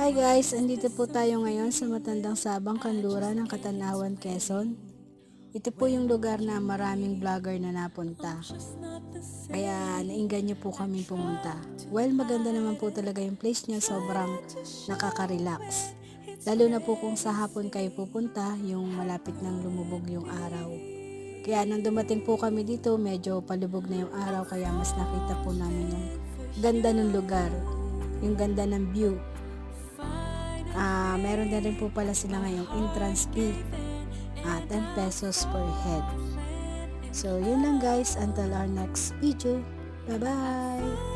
Hi guys, andito po tayo ngayon sa Matandang Sabang Kanlura ng Katanawan, Quezon. Ito po yung lugar na maraming vlogger na napunta. Kaya nainggan niyo po kami pumunta. Well, maganda naman po talaga yung place niya, sobrang nakaka-relax. Lalo na po kung sa hapon kayo pupunta, yung malapit ng lumubog yung araw. Kaya nung dumating po kami dito, medyo palubog na yung araw, kaya mas nakita po namin yung ganda ng lugar, yung ganda ng view. Ah, meron na rin po pala sila ngayong entrance fee. Ah, 10 pesos per head. So, yun lang guys. Until our next video. Bye-bye!